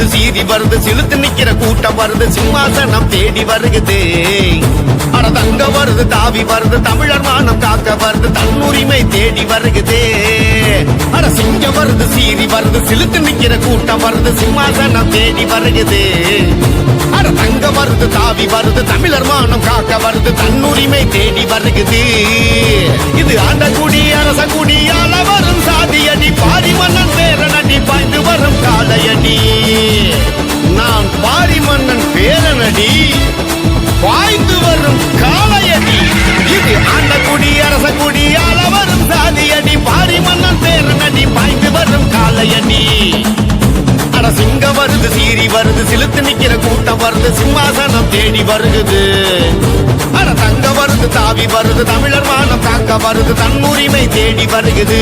வருது சீதி வருது சிலுத்து நிக்கிற கூட்டம் வருது சிம்மாசனம் தேடி வருகுது. அட தங்க வருது தாவி வருது தமிழர் மானம் காக்க வருது தன்னுரிமை தேடி வருகுது. அட சிங்க வருது சீறி வருது சிலுத்து நிக்கிற கூட்டம் வருது சிம்மாசனம் தேடி வருகுது. அட தங்க வருது தாவி வருது தமிழர் மானம் காக்க வருது தன்னுரிமை தேடி வருகுது. இது ஆண்டகுடி அரச குடியால வரும் சாதியடி பாரி மன்னன் பேரனடி பாய் வருது சிலுத்து நிக்கிற கூட்டம் வருது சிம்மாசனம் தேடி வருகுது. அட தங்க வருது தாவி வருது தமிழர் மானம் காக்க வருது தன்னுரிமை தேடி வருகுது.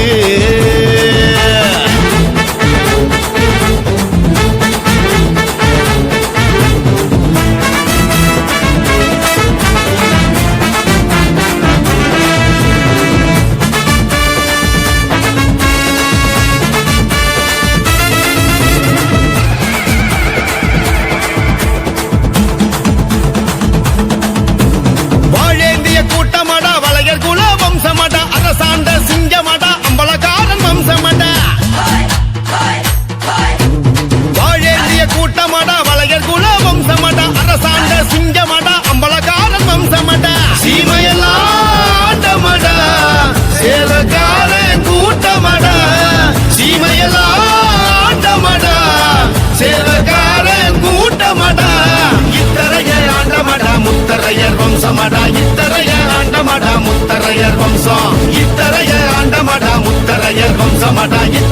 மாட்டாங்க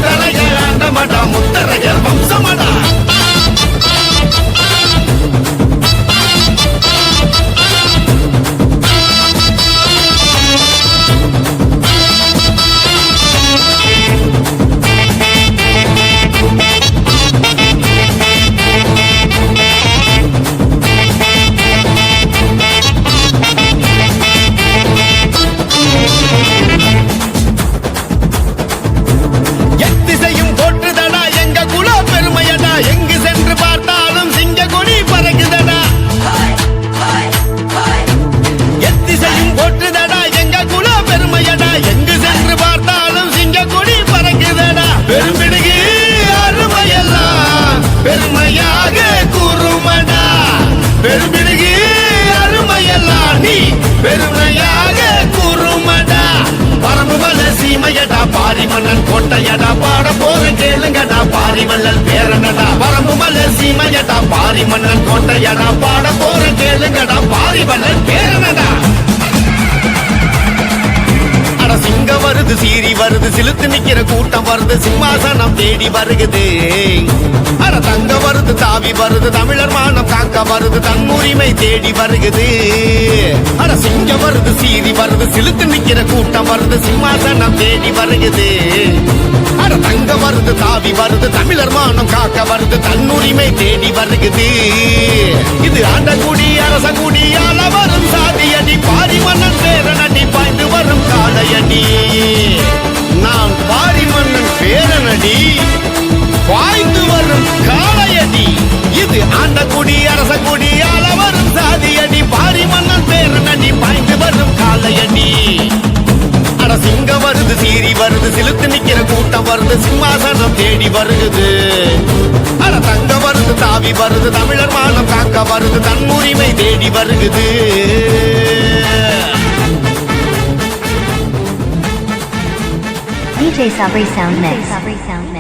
பெரும்பிடுகு அருமையெல்லாம் நீ. பெருமையாக குறுமடா. பரம்பு மல சீமையடா பாரிமன்னன் கொட்டையடா. பாட போற கேளுங்கடா பாரிமல்லல் பேரனடா. பரம்பு மல சீமையடா பாரிமன்னன் கொட்டையடா. பாட போற கேளுங்கடா பாரி சிலுத்து நிக்கிற கூட்டம் வருது சிம்மாசனம் தேடி வருகுது. அட தங்க வருது தாவி வருது தமிழர் மானம் காக்க வருது தன்னுரிமை தேடி வருகுது. அட சிங்கம் வருது சீறி வருது சிலுத்து நிக்கிற கூட்டம் வருது சிம்மாசனம் தேடி வருகுது. அட தங்க வருது தாவி வருது தமிழர் மானம் காக்க வருது தன்னுரிமை தேடி வருகுது. இது ஆண்டகுடி அரச குடியால வரும் சாதியடி பாரி மன்னன் பேரனடி பாய்ந்து வரும் காலையடி வாய்ந்து வரும் காளையடி இது ஆண்டகுடி அரச குடியால வரும் சாதியடி பாரி மன்னன் பேரனடி பாய்ந்து வரும் காளையடி அட சிங்கம் வருது சீரி வருது சிலுத்து நிக்கிற கூட்டம் வருது சிம்மாசனம் தேடி வருகுது அட தங்க வருது தாவி வருது தமிழர் மானம் காக்க வருது தன்முரிமை தேடி வருகுது DJ Sabri Sound Mix. Sabri Sound Mix.